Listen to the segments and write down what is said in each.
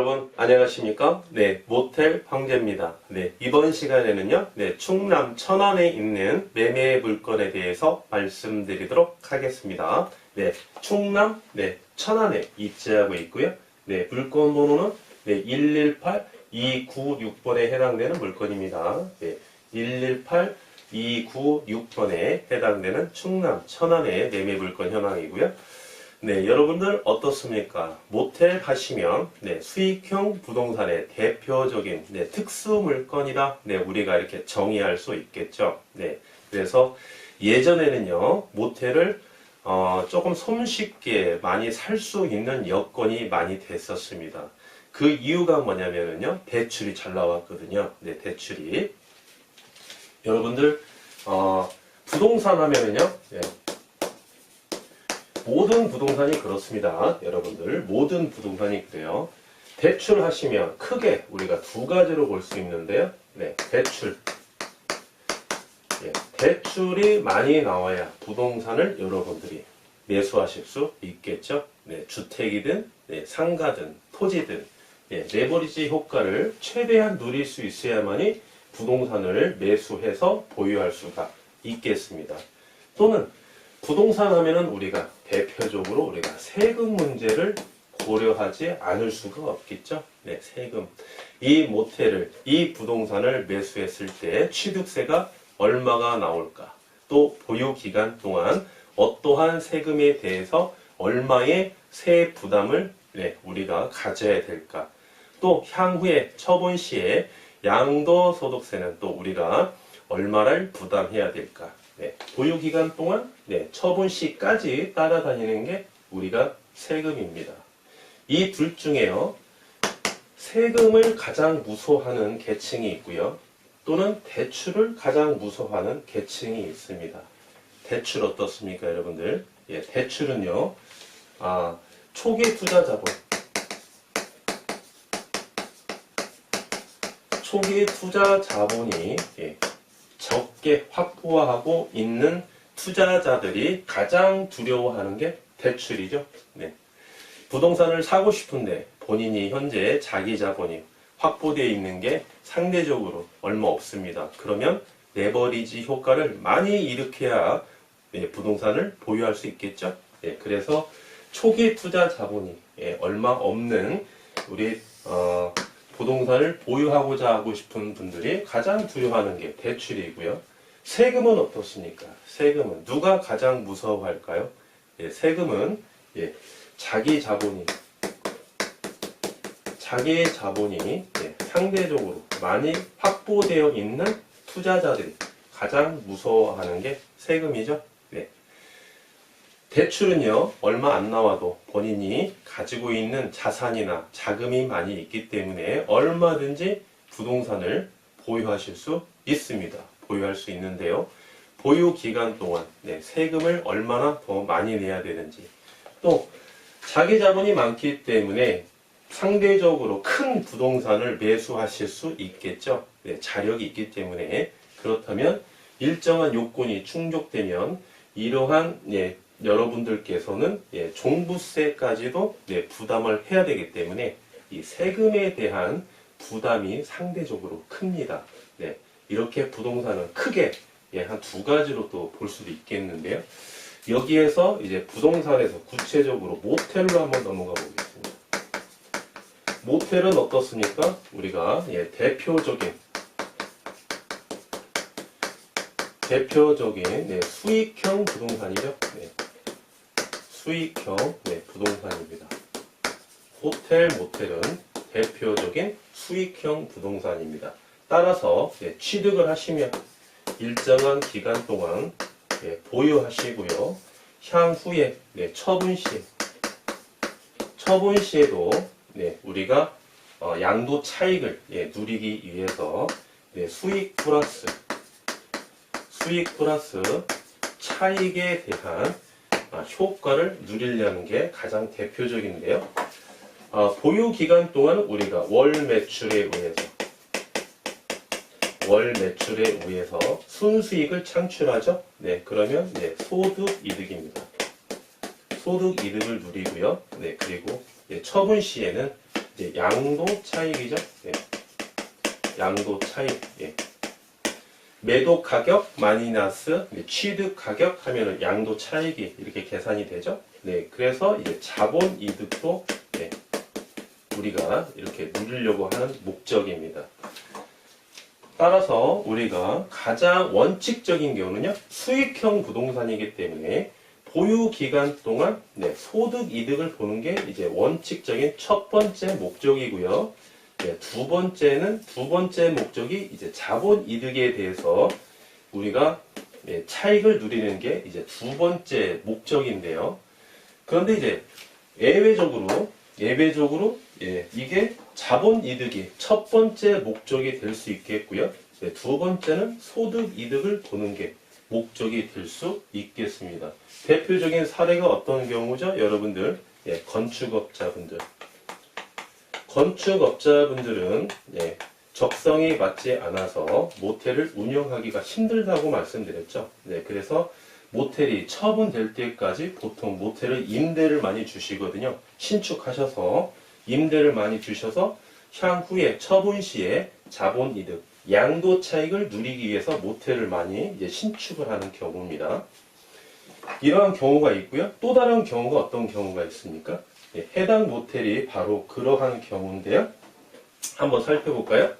여러분 안녕하십니까? 네, 모텔 황제입니다. 네, 이번 시간에는요, 네, 충남 천안에 있는 매매 물건에 대해서 말씀드리도록 하겠습니다. 네, 충남 네, 천안에 입지하고 있고요. 네, 물건 번호는 네, 118 296번에 해당되는 물건입니다. 네, 118 296번에 해당되는 충남 천안의 매매 물건 현황이고요. 네, 여러분들 어떻습니까? 모텔 하시면 네, 수익형 부동산의 대표적인 네, 특수 물건이다. 네, 우리가 이렇게 정의할 수 있겠죠. 네, 그래서 예전에는요 모텔을 어, 조금 손쉽게 많이 살 수 있는 여건이 많이 됐었습니다. 그 이유가 뭐냐면은요 대출이 잘 나왔거든요. 네, 대출이 여러분들 어, 부동산 하면은요. 네, 모든 부동산이 그렇습니다. 여러분들 모든 부동산이 그래요. 대출하시면 크게 우리가 두 가지로 볼 수 있는데요. 네, 대출. 예, 대출이 많이 나와야 부동산을 여러분들이 매수하실 수 있겠죠. 네, 주택이든 네, 상가든 토지든 예, 레버리지 효과를 최대한 누릴 수 있어야만이 부동산을 매수해서 보유할 수가 있겠습니다. 또는 부동산 하면은 우리가 대표적으로 우리가 세금 문제를 고려하지 않을 수가 없겠죠. 네, 세금. 이 모텔을, 이 부동산을 매수했을 때 취득세가 얼마가 나올까? 또 보유 기간 동안 어떠한 세금에 대해서 얼마의 세 부담을 네, 우리가 가져야 될까? 또 향후에 처분 시에 양도소득세는 또 우리가 얼마를 부담해야 될까? 네, 보유 기간 동안 네, 처분 시까지 따라다니는 게 우리가 세금입니다. 이 둘 중에요. 세금을 가장 무서워하는 계층이 있고요. 또는 대출을 가장 무서워하는 계층이 있습니다. 대출 어떻습니까, 여러분들? 예, 대출은요. 아, 초기 투자 자본. 초기 투자 자본이 예, 적게 확보하고 있는 투자자들이 가장 두려워하는 게 대출이죠. 네. 부동산을 사고 싶은데 본인이 현재 자기 자본이 확보되어 있는 게 상대적으로 얼마 없습니다. 그러면 레버리지 효과를 많이 일으켜야 네, 부동산을 보유할 수 있겠죠. 네, 그래서 초기 투자 자본이 예, 얼마 없는 우리 어, 부동산을 보유하고자 하고 싶은 분들이 가장 두려워하는 게 대출이고요. 세금은 어떻습니까? 세금은 누가 가장 무서워할까요? 예, 세금은 예, 자기 자본이 자기의 자본이 예, 상대적으로 많이 확보되어 있는 투자자들이 가장 무서워하는 게 세금이죠. 네. 대출은요, 얼마 안 나와도 본인이 가지고 있는 자산이나 자금이 많이 있기 때문에 얼마든지 부동산을 보유하실 수 있습니다. 보유할 수 있는데요. 보유 기간 동안 네, 세금을 얼마나 더 많이 내야 되는지 또 자기 자본이 많기 때문에 상대적으로 큰 부동산을 매수하실 수 있겠죠. 네, 자력이 있기 때문에 그렇다면 일정한 요건이 충족되면 이러한 예, 여러분들께서는 예, 종부세까지도 예, 부담을 해야 되기 때문에 이 세금에 대한 부담이 상대적으로 큽니다. 네, 이렇게 부동산은 크게 예, 한 두 가지로 또 볼 수도 있겠는데요. 여기에서 이제 부동산에서 구체적으로 모텔로 한번 넘어가 보겠습니다. 모텔은 어떻습니까? 우리가 예, 대표적인 대표적인 네, 수익형 부동산이죠. 네. 수익형 네, 부동산입니다. 호텔, 모텔은 대표적인 수익형 부동산입니다. 따라서 네, 취득을 하시면 일정한 기간 동안 네, 보유하시고요. 향후에 네, 처분 시 처분 시에도 네, 우리가 어, 양도 차익을 예, 누리기 위해서 네, 수익 플러스 수익 플러스 차익에 대한 아, 효과를 누리려는 게 가장 대표적인데요. 아, 보유 기간 동안 우리가 월 매출에 의해서 월 매출에 의해서 순수익을 창출하죠. 네, 그러면 네, 소득 이득입니다. 소득 이득을 누리고요. 네, 그리고 예, 처분 시에는 이제 양도 차익이죠. 예. 양도 차익. 예. 매도 가격 마이너스 네, 취득 가격 하면은 양도 차익이 이렇게 계산이 되죠. 네, 그래서 이제 자본 이득도 네, 우리가 이렇게 누리려고 하는 목적입니다. 따라서 우리가 가장 원칙적인 경우는요 수익형 부동산이기 때문에 보유 기간 동안 네, 소득 이득을 보는 게 이제 원칙적인 첫 번째 목적이고요. 네, 두 번째는 두 번째 목적이 이제 자본 이득에 대해서 우리가 예, 차익을 누리는 게 이제 두 번째 목적인데요. 그런데 이제 예외적으로 예외적으로 예, 이게 자본 이득이 첫 번째 목적이 될 수 있겠고요. 네, 두 번째는 소득 이득을 보는 게 목적이 될 수 있겠습니다. 대표적인 사례가 어떤 경우죠? 여러분들 예, 건축업자분들 건축업자분들은 예, 적성이 맞지 않아서 모텔을 운영하기가 힘들다고 말씀드렸죠. 네, 그래서 모텔이 처분될 때까지 보통 모텔을 임대를 많이 주시거든요. 신축하셔서 임대를 많이 주셔서 향후에 처분 시에 자본 이득, 양도 차익을 누리기 위해서 모텔을 많이 신축을 하는 경우입니다. 이러한 경우가 있고요. 또 다른 경우가 어떤 경우가 있습니까? 예, 해당 모텔이 바로 그러한 경우인데요. 한번 살펴볼까요?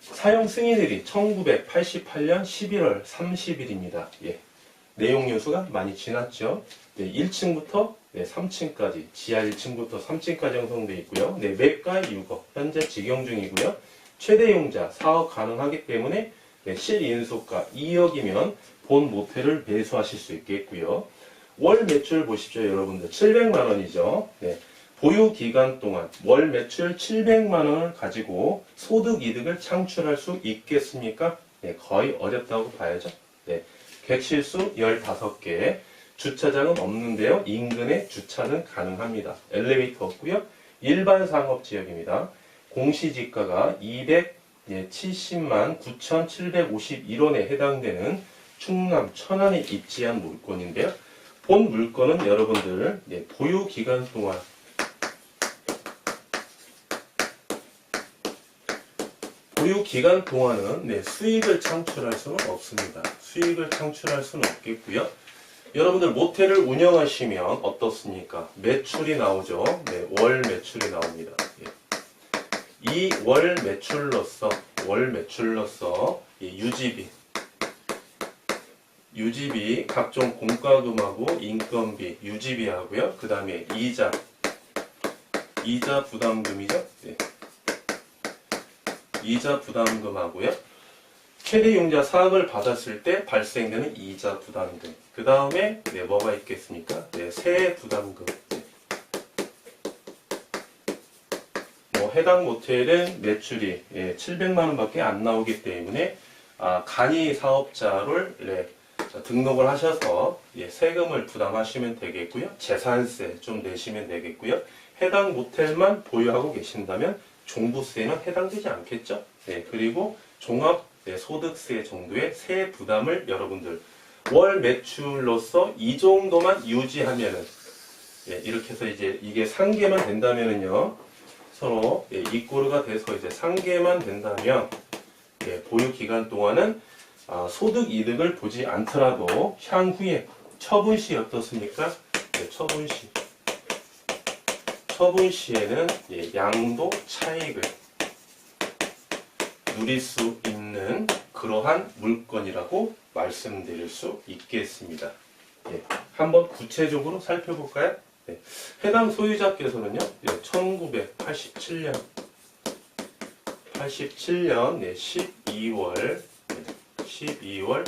사용 승인일이 1988년 11월 30일입니다. 예. 내용 요소가 많이 지났죠. 네, 1층부터 3층까지, 지하 1층부터 3층까지 형성되어 있고요. 네, 매가 유거, 현재 직영 중이고요. 최대 용자, 사업 가능하기 때문에 네, 실인수가 2억이면 본 모텔을 매수하실 수 있겠고요. 월 매출 보십시오, 여러분들. 700만 원이죠. 네. 보유 기간 동안 월 매출 700만 원을 가지고 소득 이득을 창출할 수 있겠습니까? 네, 거의 어렵다고 봐야죠. 네. 객실수 15개, 주차장은 없는데요. 인근에 주차는 가능합니다. 엘리베이터 없고요. 일반 상업 지역입니다. 공시지가가 270만 9,751원에 해당되는 충남 천안에 입지한 물건인데요. 본 물건은 여러분들 예, 보유 기간 동안 보유 기간 동안은 네, 수익을 창출할 수는 없습니다. 수익을 창출할 수는 없겠고요. 여러분들 모텔을 운영하시면 어떻습니까? 매출이 나오죠. 네, 월 매출이 나옵니다. 예. 이월 매출로서 월 매출로서 이 유지비 유지비 각종 공과금하고 인건비 유지비 하고요. 그 다음에 이자 이자 부담금이죠. 네. 이자 부담금 하고요. 최대 용자 사업을 받았을 때 발생되는 이자 부담금. 그 다음에 네, 뭐가 있겠습니까? 네, 세액 부담금. 네. 뭐 해당 모텔은 매출이 예, 700만 원밖에 안 나오기 때문에 아, 간이 사업자를 네, 자, 등록을 하셔서 예, 세금을 부담하시면 되겠고요. 재산세 좀 내시면 되겠고요. 해당 모텔만 보유하고 계신다면 종부세는 해당되지 않겠죠. 네, 그리고 종합 네, 소득세 정도의 세 부담을 여러분들 월 매출로서 이 정도만 유지하면은 예, 이렇게 해서 이제 이게 상계만 된다면은요 서로 예, 이꼬르가 돼서 이제 상계만 된다면 예, 보유 기간 동안은 아, 소득 이득을 보지 않더라도 향후에 처분 시 어떻습니까? 네, 처분 시 처분 시에는 예, 양도 차익을 누릴 수 있는 그러한 물건이라고 말씀드릴 수 있겠습니다. 예, 한번 구체적으로 살펴볼까요? 네, 해당 소유자께서는요, 예, 1987년 87년 네, 12월 12월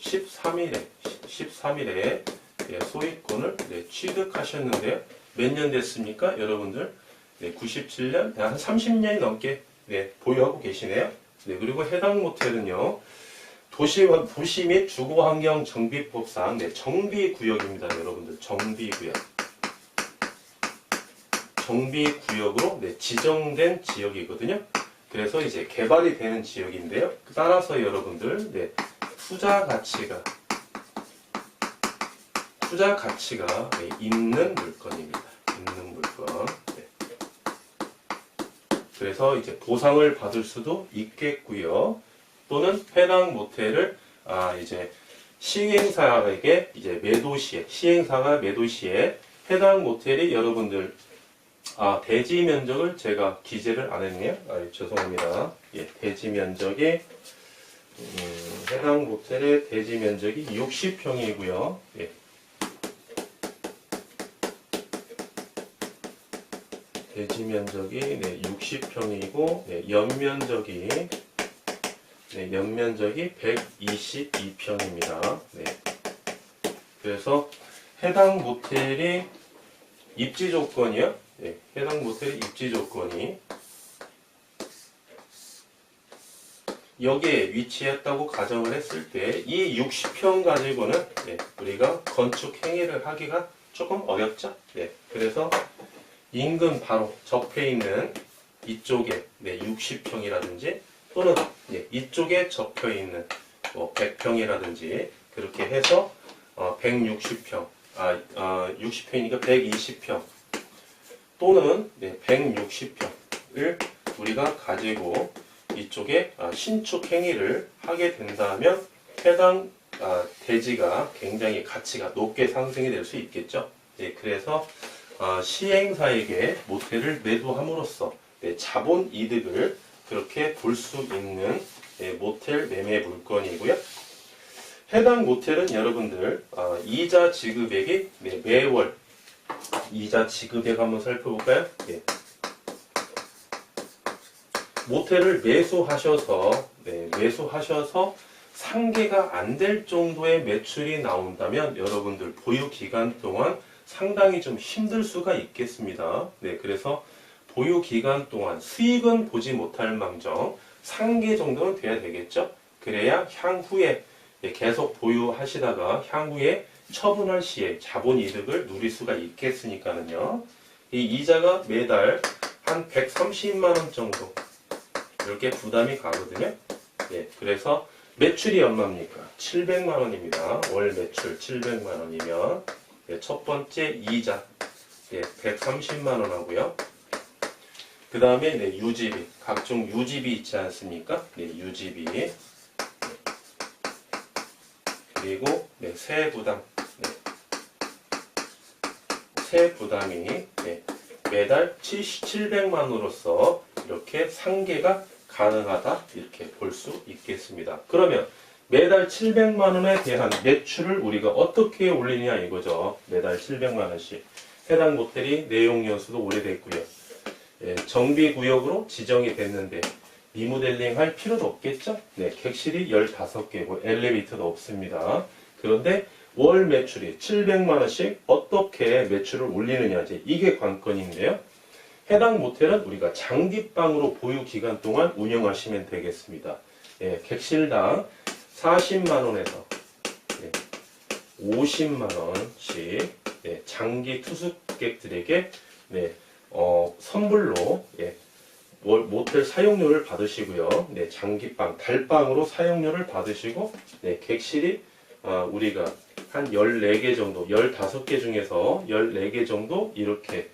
13일에 13일에 예, 소유권을 네, 취득하셨는데요. 몇 년 됐습니까, 여러분들? 네, 97년, 한 30년이 넘게 네, 보유하고 계시네요. 네, 그리고 해당 모텔은요. 도시, 도시 및 주거환경 정비법상 네, 정비구역입니다, 여러분들. 정비구역. 정비구역으로 네, 지정된 지역이거든요. 그래서 이제 개발이 되는 지역인데요. 따라서 여러분들 네, 투자 가치가 투자 가치가 네, 있는 물건입니다. 있는 물건. 네. 그래서 이제 보상을 받을 수도 있겠고요. 또는 해당 모텔을 아 이제 시행사에게 이제 매도 시에 시행사가 매도 시에 해당 모텔이 여러분들 아 대지 면적을 제가 기재를 안 했네요. 아 죄송합니다. 예 대지 면적이 음, 해당 모텔의 대지 면적이 60평이고요. 예. 대지 면적이 네, 60평이고 네, 연면적이 네, 연면적이 122평입니다. 네. 그래서 해당 모텔이 입지 조건이요. 네, 해당 모텔의 입지 조건이 여기에 위치했다고 가정을 했을 때 이 60평 가지고는 네, 우리가 건축 행위를 하기가 조금 어렵죠. 네, 그래서 인근 바로 접해 있는 이쪽에 네, 60평이라든지 또는 예, 이쪽에 접혀 있는 뭐 100평이라든지 그렇게 해서 어, 160평, 아, 어, 60평이니까 120평 또는 네, 160평을 우리가 가지고 이쪽에 아, 신축 행위를 하게 된다면 해당 아, 대지가 굉장히 가치가 높게 상승이 될 수 있겠죠. 예, 그래서 아, 시행사에게 모텔을 매도함으로써 네, 자본 이득을 그렇게 볼 수 있는 네, 모텔 매매 물건이고요. 해당 모텔은 여러분들 아, 이자 지급액이 네, 매월 이자 지급액 한번 살펴볼까요? 네. 모텔을 매수하셔서 네, 매수하셔서 상계가 안 될 정도의 매출이 나온다면 여러분들 보유 기간 동안 상당히 좀 힘들 수가 있겠습니다. 네, 그래서 보유 기간 동안 수익은 보지 못할 망정 상계 정도는 돼야 되겠죠. 그래야 향후에 예, 계속 보유하시다가 향후에 처분할 시에 자본 이득을 누릴 수가 있겠으니까는요. 이 이자가 매달 한 130만 원 정도 이렇게 부담이 가거든요. 예, 그래서 매출이 얼마입니까? 700만 원입니다. 월 매출 700만 원이면 예, 첫 번째 이자 예, 130만 원 하고요. 그 다음에 네, 유지비 각종 유지비 있지 않습니까? 네, 유지비 네. 그리고 네, 세부담 네. 세부담이 네, 매달 700만 원으로서 이렇게 상계가 가능하다 이렇게 볼 수 있겠습니다. 그러면 매달 700만 원에 대한 매출을 우리가 어떻게 올리냐 이거죠. 매달 700만 원씩 해당 모텔이 내용 연수도 오래됐고요. 예, 정비 구역으로 지정이 됐는데 리모델링 할 필요도 없겠죠? 네, 객실이 15개고 엘리베이터도 없습니다. 그런데 월 매출이 700만 원씩 어떻게 매출을 올리느냐 이제 이게 관건인데요. 해당 모텔은 우리가 장기방으로 보유 기간 동안 운영하시면 되겠습니다. 예, 객실당 40만 원에서 예, 50만 원씩 예, 장기 투숙객들에게 네, 어, 선물로 예, 월- 모텔 사용료를 받으시고요. 네, 장기방, 달방으로 사용료를 받으시고 네, 객실이 아, 우리가 한 14개 정도, 15개 중에서 14개 정도 이렇게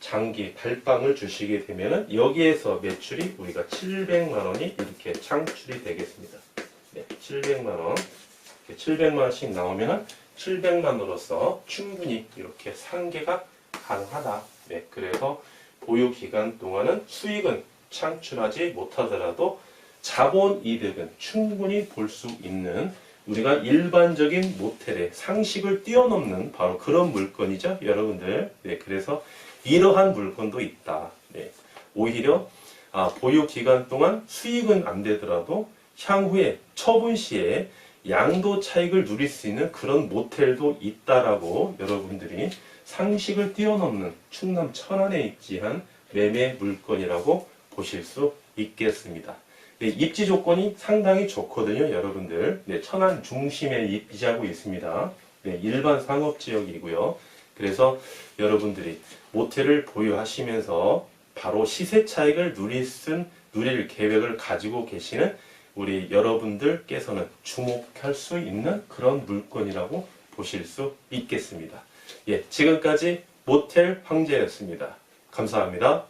장기 달방을 주시게 되면은 여기에서 매출이 우리가 700만 원이 이렇게 창출이 되겠습니다. 네, 700만 원. 700만 원씩 나오면은 700만 원으로서 충분히 이렇게 상계가 가능하다. 네, 그래서 보유 기간 동안은 수익은 창출하지 못하더라도 자본 이득은 충분히 볼 수 있는 우리가 일반적인 모텔의 상식을 뛰어넘는 바로 그런 물건이죠, 여러분들. 네, 그래서 이러한 물건도 있다. 네, 오히려 아, 보유 기간 동안 수익은 안 되더라도 향후에 처분 시에 양도 차익을 누릴 수 있는 그런 모텔도 있다라고 여러분들이 상식을 뛰어넘는 충남 천안에 입지한 매매 물건이라고 보실 수 있겠습니다. 네, 입지 조건이 상당히 좋거든요, 여러분들. 네, 천안 중심에 입지하고 있습니다. 네, 일반 상업 지역이고요. 그래서 여러분들이 모텔을 보유하시면서 바로 시세 차익을 누릴 쓴 누릴 계획을 가지고 계시는 우리 여러분들께서는 주목할 수 있는 그런 물건이라고 보실 수 있겠습니다. 예, 지금까지 모텔 황제였습니다. 감사합니다.